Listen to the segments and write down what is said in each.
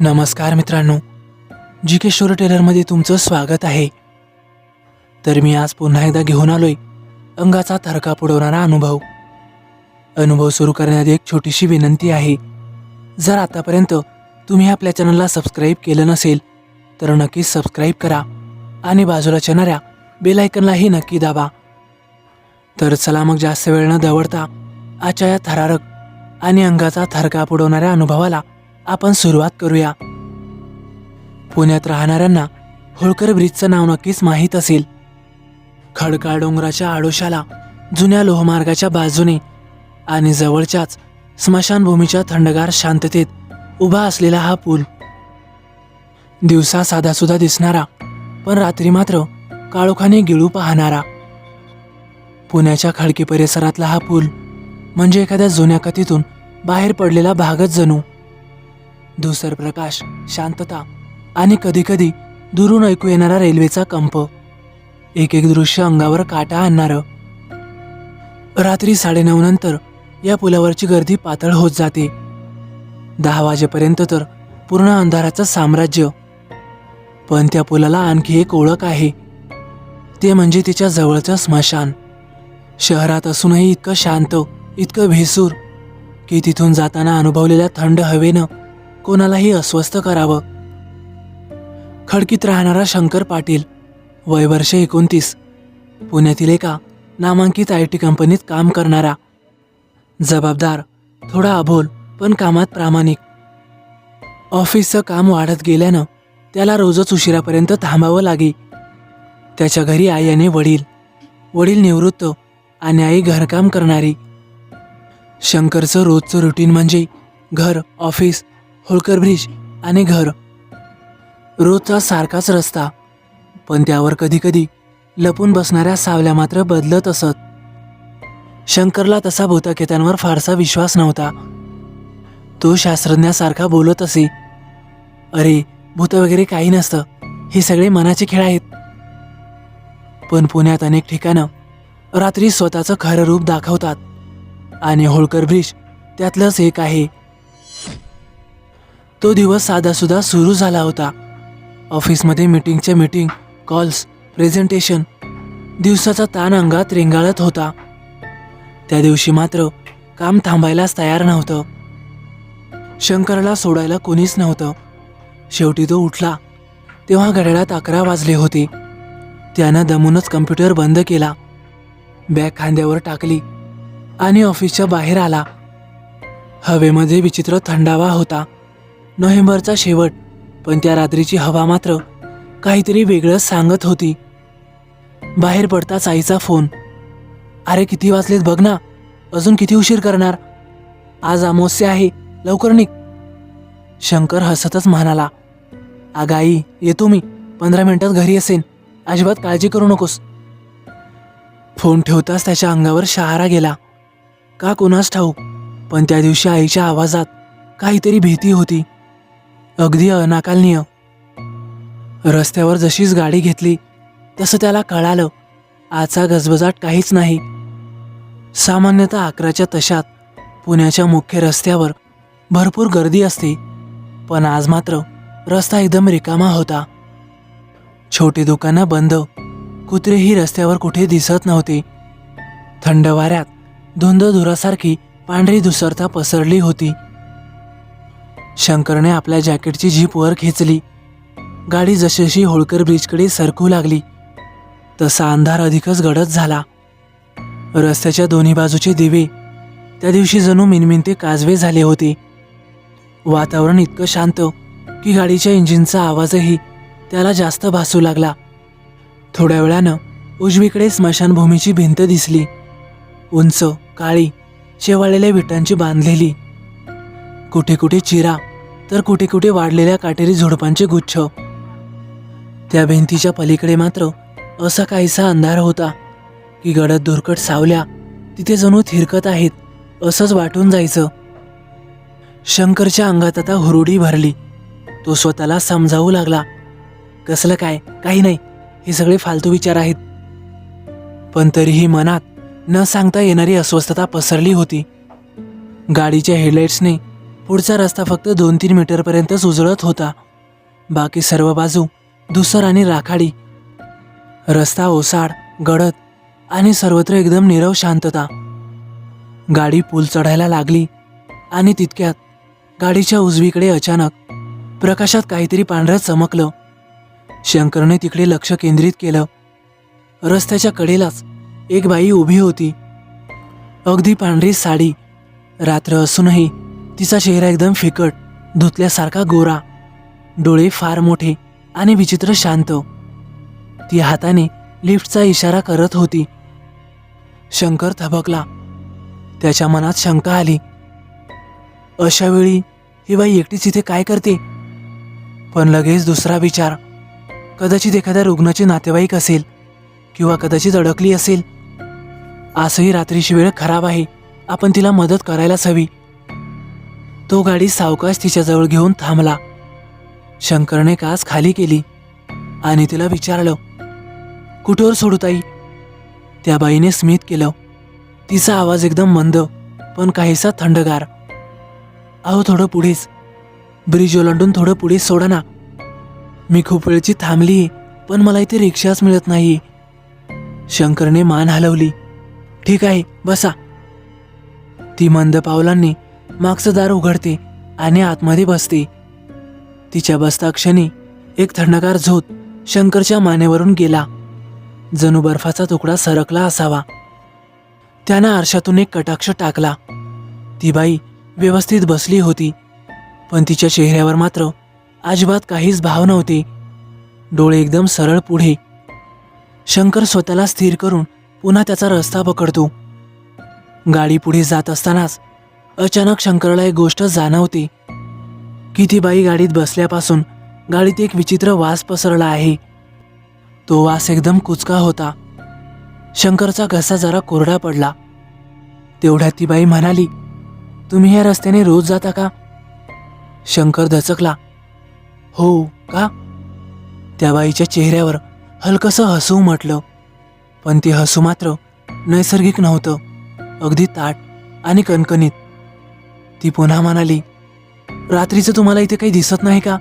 नमस्कार मित्रांनो जी के शोर टेलरमध्ये तुमचं स्वागत आहे. तर मी आज पुन्हा एकदा घेऊन आलोय अंगाचा थरका पुडवणारा अनुभव. अनुभव सुरू करण्याआधी एक छोटीशी विनंती आहे. जर आतापर्यंत तुम्ही आपल्या चॅनलला सबस्क्राईब केलं नसेल तर नक्कीच सबस्क्राईब करा आणि बाजूला चेणाऱ्या बेलायकनलाही नक्की दाबा. तर चला मग जास्त वेळ न दवडता आजच्या या थरारक आणि अंगाचा थरका पुडवणाऱ्या अनुभवाला आपण सुरुवात करूया. पुण्यात राहणाऱ्यांना होळकर ब्रिजचं नाव नक्कीच माहीत असेल. खडकाळ डोंगराच्या आडोशाला जुन्या लोहमार्गाच्या बाजूने आणि जवळच्याच स्मशानभूमीच्या थंडगार शांततेत उभा असलेला हा पूल. दिवसा साधासुद्धा दिसणारा पण रात्री मात्र काळोखाने गिळू पाहणारा. पुण्याच्या खडकी परिसरातला हा पूल म्हणजे एखाद्या जुन्या कथेतून बाहेर पडलेला भागच जणू. धुसर प्रकाश शांतता आणि कधीकधी दुरून ऐकू येणारा रेल्वेचा कंप. एक एक दृश्य अंगावर काटा आणणारं. रात्री साडेनऊ नंतर या पुलावरची गर्दी पातळ होत जाते. दहा वाजेपर्यंत तर पूर्ण अंधाराचं साम्राज्य. पण त्या पुलाला आणखी एक ओळख आहे. ते म्हणजे तिच्या जवळचं स्मशान. शहरात असूनही इतकं शांत इतकं भेसूर की तिथून जाताना अनुभवलेल्या थंड हवेनं कोणालाही अस्वस्थ करावं. खडकीत राहणारा शंकर पाटील वय वर्ष एकोणतीस पुण्यातील एका नामांकित आय टी कंपनीत काम करणारा. जबाबदार थोडा अभोल पण कामात प्रामाणिक. ऑफिसचं काम वाढत गेल्यानं त्याला रोजच उशिरापर्यंत थांबावं लागे. त्याच्या घरी आई आणि वडील वडील निवृत्त आणि आई घरकाम करणारी. शंकरचं रोजचं रुटीन म्हणजे घर ऑफिस होळकर ब्रिज आणि घर. रोजचा सारखाच रस्ता पण त्यावर कधीकधी लपून बसणाऱ्या सावल्या मात्र बदलत असत. शंकरला तसा भूतकेतांवर फारसा विश्वास नव्हता. तो शास्त्रज्ञासारखा बोलत असे अरे भूत वगैरे काही नसतं. हे सगळे मनाचे खेळ आहेत. पण पुण्यात अनेक ठिकाणं रात्री स्वतःचं खरं रूप दाखवतात. आणि होळकर ब्रिज त्यातलंच एक आहे तो दिवस साधासुद्धा सुरू झाला होता. ऑफिसमध्ये मीटिंगच्या मीटिंग कॉल्स प्रेझेंटेशन दिवसाचा ताण अंगात रेंगाळत होता. त्या दिवशी मात्र काम थांबायलाच तयार नव्हतं. शंकरला सोडायला कोणीच नव्हतं. शेवटी तो उठला. तेव्हा घड्याळात अकरा वाजले होते. त्यानं दमूनच कम्प्युटर बंद केला. बॅग खांद्यावर टाकली आणि ऑफिसच्या बाहेर आला. हवेमध्ये विचित्र थंडावा होता. नोव्हेंबरचा शेवट. पण त्या रात्रीची हवा मात्र काहीतरी वेगळंच सांगत होती. बाहेर पडताच आईचा फोन. अरे किती वाजलेत बघ ना. अजून किती उशीर करणार? आज अमावस्या आहे. लवकर निघ. शंकर हसतच म्हणाला. अगं आई येतो मी. पंधरा मिनिटात घरी असेन. अजिबात काळजी करू नकोस. फोन ठेवताच त्याच्या अंगावर शहारा गेला. का कुणास ठाऊक? पण त्या दिवशी आईच्या आवाजात काहीतरी भीती होती. अगदी अनाकालनीय. रस्त्यावर जशीच गाडी घेतली तसं त्याला कळालं आजचा गजबजाट काहीच नाही. सामान्यतः अकराच्या तशात पुण्याच्या मुख्य रस्त्यावर भरपूर गर्दी असते पण आज मात्र रस्ता एकदम रिकामा होता. छोटी दुकानं बंद कुत्रेही रस्त्यावर कुठे दिसत नव्हते. थंड वाऱ्यात धुंद धुरासारखी पांढरी धुसरता पसरली होती. शंकरने आपल्या जॅकेटची जीप वर खेचली. गाडी जशीशी होळकर ब्रिजकडे सरकू लागली. तसा अंधार अधिकच गडद झाला. रस्त्याच्या दोन्ही बाजूचे दिवे त्या दिवशी जणू मिनमिनते काजवे झाले होते. वातावरण इतकं शांत की गाडीच्या इंजिनचा आवाजही त्याला जास्त भासू लागला. थोड्या वेळानं उजवीकडे स्मशानभूमीची भिंत दिसली. उंच काळी शेवाळलेल्या विटांची बांधलेली. कुठे कुठे चिरा तर कुठे कुठे वाढलेल्या काटेरी झुडपांचे गुच्छ. त्या भिंतीच्या पलीकडे मात्र असा काहीसा अंधार होता की गडद दुर्कट सावल्या तिथे जणू थिरकत आहेत असंच वाटून जायचं. शंकरच्या अंगात आता हुरुडी भरली. तो स्वतःला समजावू लागला. कसलं काय काही नाही हे सगळे फालतू विचार आहेत. पण तरीही मनात न सांगता येणारी अस्वस्थता पसरली होती. गाडीच्या हेडलाईट्सने पुढचा रस्ता फक्त दोन तीन मीटरपर्यंतच उजळत होता. बाकी सर्व बाजू धुसर आणि राखाडी. रस्ता ओसाड गडद आणि सर्वत्र एकदम नीरव शांतता. गाडी पूल चढायला लागली आणि तितक्यात गाडीच्या उजवीकडे अचानक प्रकाशात काहीतरी पांढरं चमकलं. शंकरने तिकडे लक्ष केंद्रित केलं. रस्त्याच्या कडेलाच एक बाई उभी होती. अगदी पांढरी साडी रात्र असूनही तिचा चेहरा एकदम फिकट धुतल्यासारखा गोरा डोळे फार मोठे आणि विचित्र शांत. ती हाताने लिफ्टचा इशारा करत होती. शंकर थबकला. त्याच्या मनात शंका आली. अशा वेळी ही बाई एकटीच इथे काय करते? पण लगेच दुसरा विचार. कदाचित एखाद्या रुग्णाची नातेवाईक असेल किंवा कदाचित अडकली असेल. आजही रात्रीची वेळ खराब आहे. आपण तिला मदत करायलाच हवी. तो गाडी सावकाश तिच्याजवळ घेऊन थांबला. शंकरने कास खाली केली आणि तिला विचारलं कुठवर सोडू ताई त्या बाईने स्मित केलं. तिचा आवाज एकदम मंद पण काहीसा थंडगार. अहो थोडं पुढेच. ब्रिज ओलांडून थोडं पुढे सोडा ना. मी खूप वेळची थांबली पण मला इथे रिक्षाच मिळत नाही. शंकरने मान हलवली. ठीक आहे बसा. ती मंद पावलांनी मागचं दार उघडते आणि आतमध्ये बसते. तिच्या बसता क्षणी एक थंडगार झोत शंकरच्या मानेवरून गेला. जणू बर्फाचा तुकडा सरकला असावा. त्यानं आरशातून एक कटाक्ष टाकला. ती बाई व्यवस्थित बसली होती पण तिच्या चेहऱ्यावर मात्र अजिबात काहीच भाव नव्हते. डोळे एकदम सरळ पुढे. शंकर स्वतःला स्थिर करून पुन्हा त्याचा रस्ता पकडतो. गाडी पुढे जात असतानाच अचानक शंकरला एक गोष्ट जाणवते. की ती बाई गाडीत बसल्यापासून गाडीत एक विचित्र वास पसरला आहे. तो वास एकदम कुचका होता. शंकरचा घसा जरा कोरडा पडला. तेवढ्यात ती बाई म्हणाली तुम्ही या रस्त्याने रोज जाता का? शंकर दचकला हो का? त्या बाईच्या चेहऱ्यावर हलकसं हसू म्हटलं पण ते हसू मात्र नैसर्गिक नव्हतं. अगदी ताट आणि कणकणीत. ती पुन्हा म्हणाली रात्रीचं तुम्हाला इथे काही दिसत नाही का?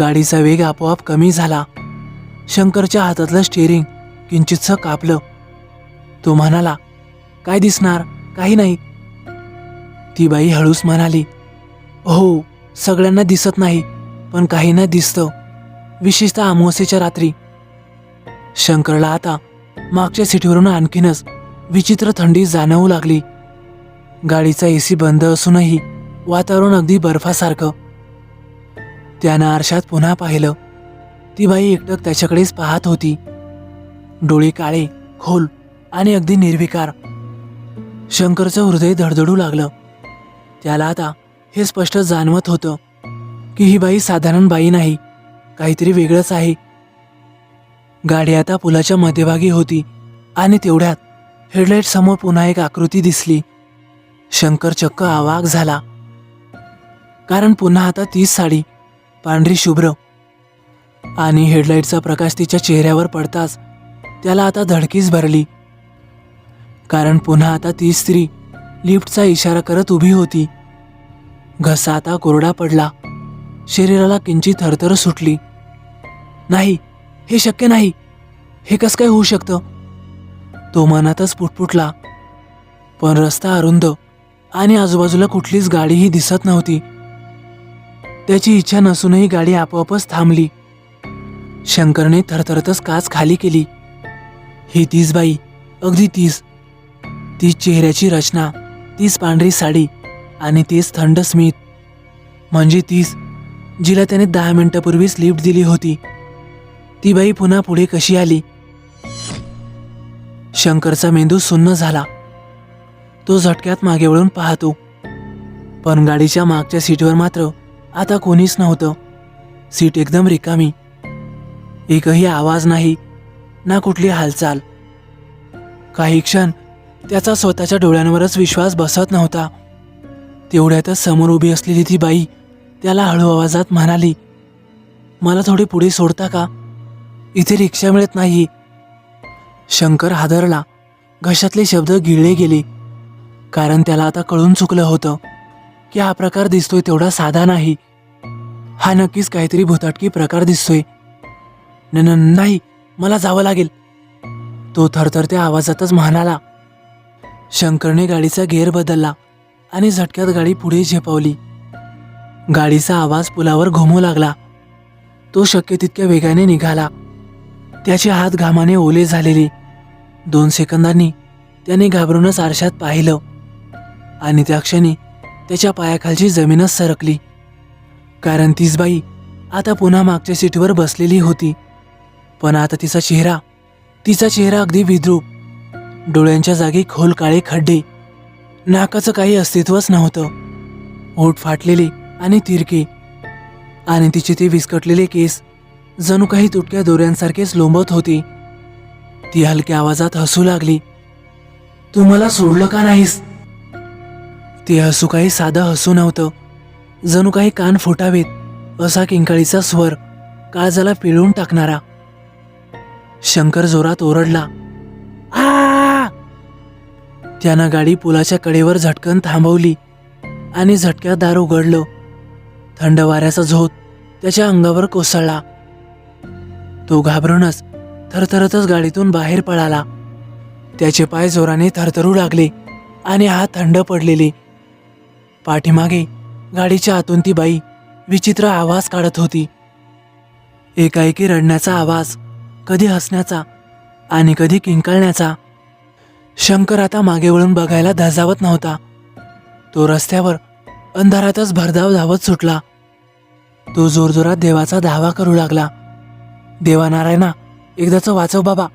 गाडीचा वेग आपोआप कमी झाला. शंकरच्या हातातलं स्टेअरिंग किंचितसं कापलं. तो म्हणाला काय दिसणार? काही नाही. ती बाई हळूच म्हणाली हो सगळ्यांना दिसत नाही पण काहींना दिसतं विशेषतः अमावस्येच्या रात्री. शंकरला आता मागच्या सिटीवरून आणखीनच विचित्र थंडी जाणवू लागली. गाडीचा एसी बंद असूनही वातावरण अगदी बर्फासारखं. त्यानं आरशात पुन्हा पाहिलं. ती बाई एकटक त्याच्याकडेच पाहत होती. डोळे काळे खोल आणि अगदी निर्विकार. शंकरचं हृदय धडधडू लागलं. त्याला आता हे स्पष्ट जाणवत होतं की ही बाई साधारण बाई नाही काहीतरी वेगळंच आहे. गाडी आता पुलाच्या मध्यभागी होती आणि तेवढ्यात हेडलाईट समोर पुन्हा एक आकृती दिसली. शंकर चक्क आवाक झाला. कारण पुन्हा आता तीच साडी पांढरी शुभ्र. आणि हेडलाईटचा प्रकाश तिच्या चेहऱ्यावर पडताच त्याला आता धडकीच भरली. कारण पुन्हा आता ती स्त्री लिफ्टचा इशारा करत उभी होती. घसा आता कोरडा पडला. शरीराला किंचित थरथर सुटली. नाही हे शक्य नाही. हे कसं काय होऊ शकतं? तो मनातच पुटपुटला. पण रस्ता अरुंद. आणि आजूबाजूला कुठलीच गाडीही दिसत नव्हती. त्याची इच्छा नसूनही गाडी आपोआपच थांबली. शंकरने थरथरतच काच खाली केली. ही तीच बाई अगदी तीच. तीच चेहऱ्याची रचना तीच पांढरी साडी आणि तीच थंड स्मित. म्हणजे तीच जिला त्याने दहा मिनिटापूर्वीच लिफ्ट दिली होती. ती बाई पुन्हा पुढे कशी आली? शंकरचा मेंदू सुन्न झाला. तो झटक्यात मागे वळून पाहतो. पण गाडीच्या मागच्या सीटवर मात्र आता कोणीच नव्हतं. सीट एकदम रिकामी. एकही आवाज नाही ना कुठली हालचाल. काही क्षण त्याचा स्वतःच्या डोळ्यांवरच विश्वास बसत नव्हता. तेवढ्यातच समोर उभी असलेली ती बाई त्याला हळू आवाजात म्हणाली मला थोडी पुढे सोडता का? इथे रिक्षा मिळत नाही शंकर हादरला. घशातले शब्द गिळले गेले. कारण त्याला आता कळून चुकलं होतं की हा प्रकार दिसतोय तेवढा साधा नाही. हा नक्कीच काहीतरी भुताटकी प्रकार दिसतोय. न न नाही मला जावं लागेल. तो थरथरत्या आवाजातच म्हणाला. शंकरने गाडीचा गेअर बदलला आणि झटक्यात गाडी पुढे झेपावली. गाडीचा आवाज पुलावर घुमू लागला. तो शक्य तितक्या वेगाने निघाला. त्याचे हात घामाने ओले झालेले. दोन सेकंदांनी त्याने घाबरूनच आरशात पाहिलं. आणि त्या क्षणी त्याच्या पायाखालची जमीनच सरकली. कारण तीच बाई आता पुन्हा मागच्या सीटवर बसलेली होती. पण आता तिचा चेहरा तिचा चेहरा अगदी विद्रूप. डोळ्यांच्या जागी खोल काळे खड्डे. नाकाचं काही अस्तित्वच नव्हतं. ओठ फाटलेले आणि तिरके. आणि तिचे ते विस्कटलेले केस जणू काही तुटक्या दोऱ्यांसारखेच लोंबत होते. ती हलक्या आवाजात हसू लागली. तू मला सोडलं का नाहीस? ते हसू काही साधं हसू नव्हतं. जणू काही कान फुटावेत असा किंकाळीचा स्वर काळजाला पिळून टाकणारा. शंकर जोरात ओरडला आ! त्यानं गाडी पुलाच्या कडेवर झटकन थांबवली आणि झटक्यात दार उघडलं. थंड वाऱ्याचा झोत त्याच्या अंगावर कोसळला. तो घाबरूनच थरथरतच गाडीतून बाहेर पळाला. त्याचे पाय जोराने थरथरू लागले आणि हात थंड पडलेले. पाठीमागे गाडीच्या आतून ती बाई विचित्र आवाज काढत होती. एकाएकी रडण्याचा आवाज कधी हसण्याचा आणि कधी किंकाळण्याचा. शंकर आता मागे वळून बघायला धजावत नव्हता. तो रस्त्यावर अंधारातच भरधाव धावत सुटला. तो जोरजोरात देवाचा धावा करू लागला. देवानारायणा एकदाचं वाचव बाबा.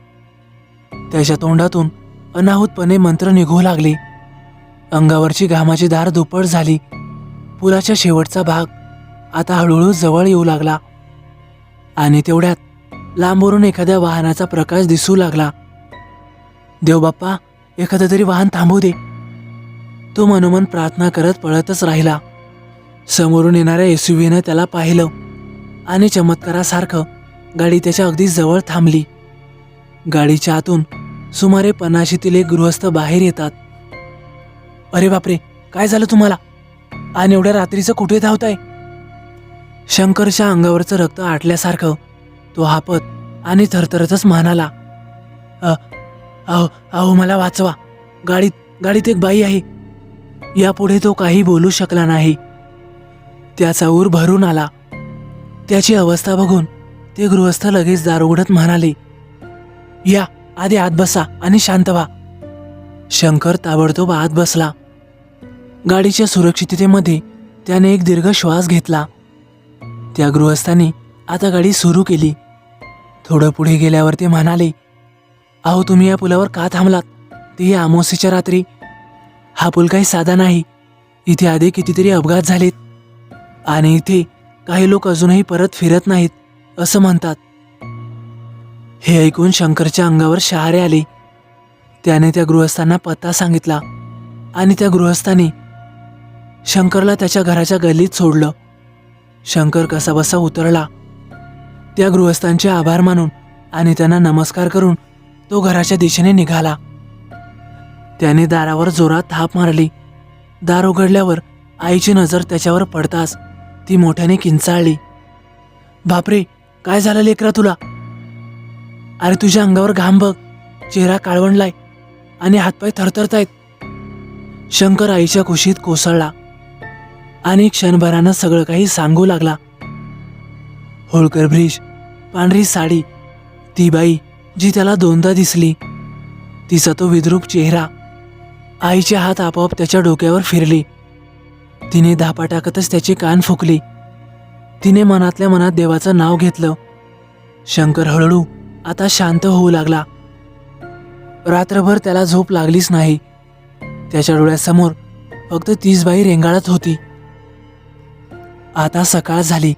त्याच्या तोंडातून अनाहूतपणे मंत्र निघू लागले. अंगावरची घामाची धार दुप्पट झाली. पुलाच्या शेवटचा भाग आता हळूहळू जवळ येऊ लागला. आणि तेवढ्यात लांबवरून एखाद्या वाहनाचा प्रकाश दिसू लागला. देवबाप्पा एखादं तरी वाहन थांबू दे. तो मनोमन प्रार्थना करत पळतच राहिला. समोरून येणाऱ्या एस व्हीनं त्याला पाहिलं आणि चमत्कारासारखं गाडी त्याच्या अगदी जवळ थांबली. गाडीच्या आतून सुमारे पन्नाशीतील एक गृहस्थ बाहेर येतात. अरे बापरे काय झालं तुम्हाला? आणि एवढ्या रात्रीचं कुठे धावताय? शंकरच्या अंगावरचं रक्त आटल्यासारखं तो हापत आणि थरथरतच म्हणाला "अ, अहो अहो मला वाचवा. गाडीत गाडीत एक बाई आहे. यापुढे तो काही बोलू शकला नाही. त्याचा ऊर भरून आला. त्याची अवस्था बघून ते गृहस्थ लगेच दार उघडत म्हणाले या आधी आत बसा आणि शांत व्हा. शंकर ताबडतोब आत बसला. गाडीच्या सुरक्षिततेमध्ये त्याने एक दीर्घ श्वास घेतला. त्या गृहस्थाने आता गाडी सुरू केली. थोडं पुढे गेल्यावर ते म्हणाले अहो तुम्ही या पुलावर का थांबलात? तेही अमावस्येच्या रात्री. हा पूल काही साधा नाही. इथे आधी कितीतरी अपघात झालेत. आणि इथे काही लोक अजूनही परत फिरत नाहीत असं म्हणतात. हे ऐकून शंकरच्या अंगावर शहारे आले. त्याने त्या गृहस्थांना पत्ता सांगितला आणि त्या गृहस्थाने शंकरला त्याच्या घराच्या गल्लीत सोडलं. शंकर कसाबसा उतरला. त्या गृहस्थांचे आभार मानून आणि त्यांना नमस्कार करून तो घराच्या दिशेने निघाला. त्याने दारावर जोरात थाप मारली. दार उघडल्यावर आईची नजर त्याच्यावर पडताच ती मोठ्याने किंचाळली. बापरे काय झालं लेकरा तुला? अरे तुझ्या अंगावर घाम बघ. चेहरा काळवणलाय आणि हातपाय थरथरतायत. शंकर आईच्या कुशीत कोसळला. आणि क्षणभरानं सगळं काही सांगू लागला. होळकर ब्रिज पांढरी साडी ती बाई जी त्याला दोनदा दिसली तिचा तो विद्रूप चेहरा आईचे हात आपोआप त्याच्या डोक्यावर फिरली. तिने धापा टाकतच त्याची कान फुकली. तिने मनातल्या मनात देवाचं नाव घेतलं. शंकर हळूहळू आता शांत होऊ लागला. रात्रभर त्याला झोप लागलीच नाही. त्याच्या डोळ्यासमोर फक्त तीच बाई रेंगाळत होती. आता सकाळ झाली.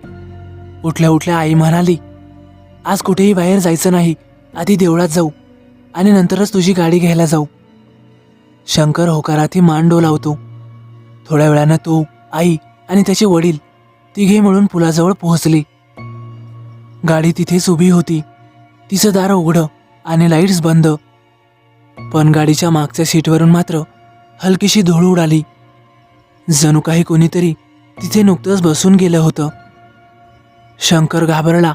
उठल्या उठल्या आई म्हणाली आज कुठेही बाहेर जायचं नाही. आधी देवळात जाऊ आणि नंतरच तुझी गाडी घ्यायला जाऊ. शंकर होकाराती मान डोलावतो. थोड्या वेळानं तो आई आणि त्याचे वडील तिघे मिळून पुलाजवळ पोहोचले. गाडी तिथेच उभी होती. तिचं दार उघडं आणि लाईट्स बंद. पण गाडीच्या मागच्या सीटवरून मात्र हलकीशी धूळ उडाली. जणू काही कोणीतरी तिथे नुकतंच बसून गेलं होतं. शंकर घाबरला.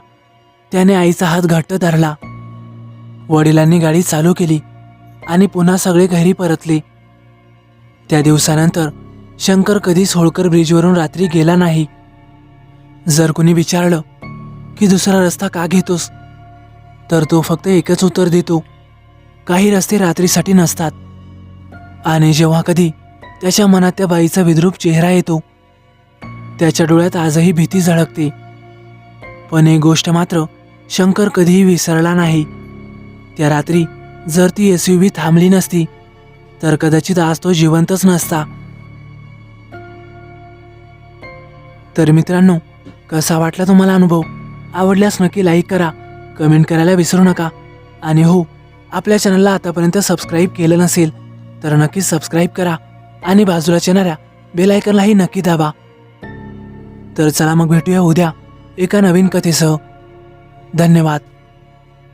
त्याने आईचा हात घट्ट धरला. वडिलांनी गाडी चालू केली आणि पुन्हा सगळे घरी परतले. त्या दिवसानंतर शंकर कधीच होळकर ब्रिजवरून रात्री गेला नाही. जर कुणी विचारलं की दुसरा रस्ता का घेतोस तर तो फक्त एकच उत्तर देतो. काही रस्ते रात्रीसाठी नसतात. आणि जेव्हा कधी त्याच्या मनात त्या बाईचा विद्रूप चेहरा येतो त्याच्या डोळ्यात आजही भीती झळकते. पण एक गोष्ट मात्र शंकर कधीही विसरला नाही. त्या रात्री जर ती एस यू व्ही थांबली नसती तर कदाचित आज तो जिवंतच नसता. तर मित्रांनो कसा वाटला तुम्हाला अनुभव? आवडल्यास नक्की लाईक करा कमेंट करायला विसरू नका. आणि हो आपल्या चॅनलला आतापर्यंत सबस्क्राईब केलं नसेल तर नक्की सबस्क्राईब करा आणि बाजूला येणाऱ्या बेलायकनलाही नक्की दाबा. तर चला मग भेटूया उद्या एका नवीन कथेसह. धन्यवाद.